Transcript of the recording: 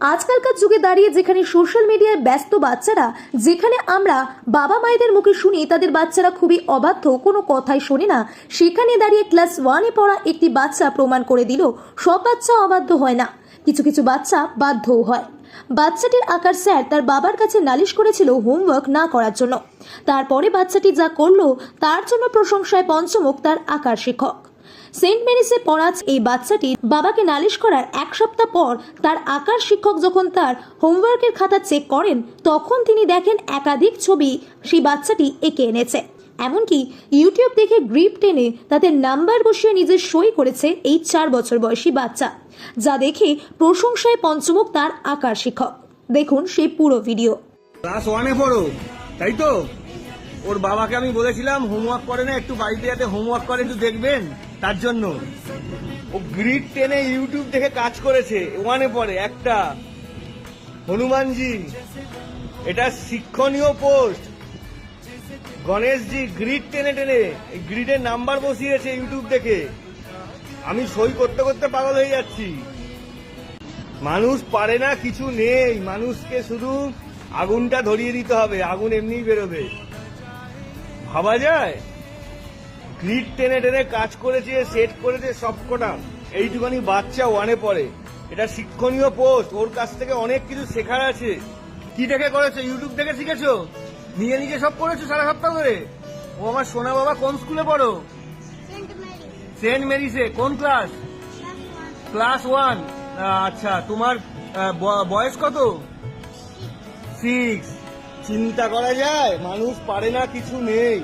আজকালকার যুগে দাঁড়িয়ে যেখানে সোশ্যাল মিডিয়ায় ব্যস্ত বাচ্চারা, যেখানে আমরা বাবা মায়েদের মুখে শুনি, তাদের বাচ্চারা খুবই অবাধ্য, কোনো কথাই শোনে না। সেখানে দাঁড়িয়ে ক্লাস ওয়ানে পড়া একটি বাচ্চা প্রমাণ করে দিল, সব বাচ্চা অবাধ্য হয় না। কিছু কিছু বাচ্চা বাধ্যও হয়। বাচ্চাটির আকার স্যার তার বাবার কাছে নালিশ করেছিল হোমওয়ার্ক না করার জন্য। তারপরে বাচ্চাটি যা করল, তার জন্য প্রশংসায় পঞ্চমুখ তার আকার শিক্ষক। সেন্ট মেরিসে পড়া এই বাচ্চাটি বাবাকে নালিশ করার এক সপ্তাহ পর তার আকার শিক্ষক যখন তার হোমওয়ার্কের খাতা চেক করেন, তখন তিনি দেখেন একাধিক ছবি সেই বাচ্চাটি এঁকে এনেছে। এমনকি ইউটিউব দেখে গ্রিপ টেনে তাতে নাম্বার বসিয়ে নিজের সই করেছে এই চার বছর বয়সী বাচ্চা, যা দেখে প্রশংসায় পঞ্চমুখ তার আকার শিক্ষক। দেখুন সেই পুরো ভিডিও। ক্লাস ওয়ানে পড়ো, তাই তো? ওর বাবাকে আমি বলেছিলাম হোমওয়ার্ক করে না, একটু বাড়িতে যাতে হোমওয়ার্ক করে, একটু দেখবেন, তার জন্য। ও গ্রিড টেনে ইউটিউব থেকে কাজ করেছে ওয়ানে পড়ে, একটা। হনুমানজি, এটা শিক্ষণীয় পোস্ট গণেশজি গ্রিড টেনে টেনে, এই গ্রিডের নাম্বার বসিয়েছে ইউটিউব দেখে। আমি সই করতে করতে পাগল হয়ে যাচ্ছি। মানুষ পারে না, কিছু নেই। মানুষকে শুধু আগুনটা ধরিয়ে দিতে হবে, আগুন এমনিই বেরোবে। ভাবা যায়? গ্রিড টেনে টেনে কাজ করেছে সেট করেছে সবকটা। এইটুখানি বাচ্চা ওয়ানে পড়ে। এটা শিক্ষণীয় পোস্ট ওর কাছ থেকে অনেক কিছু শেখার আছে। কি দেখে করেছ? ইউটিউব থেকে শিখেছো? নিজে নিজে সব করেছ সারা সপ্তাহ ধরে? ও আমার সোনা বাবা কোন স্কুলে পড়ো? Saint Mary. সেন্ট মেরিসে কোন ক্লাস? Class one. আচ্ছা তোমার বয়স কত? সিক্স চিন্তা করা যায় মানুষ পারে না কিছু নেই।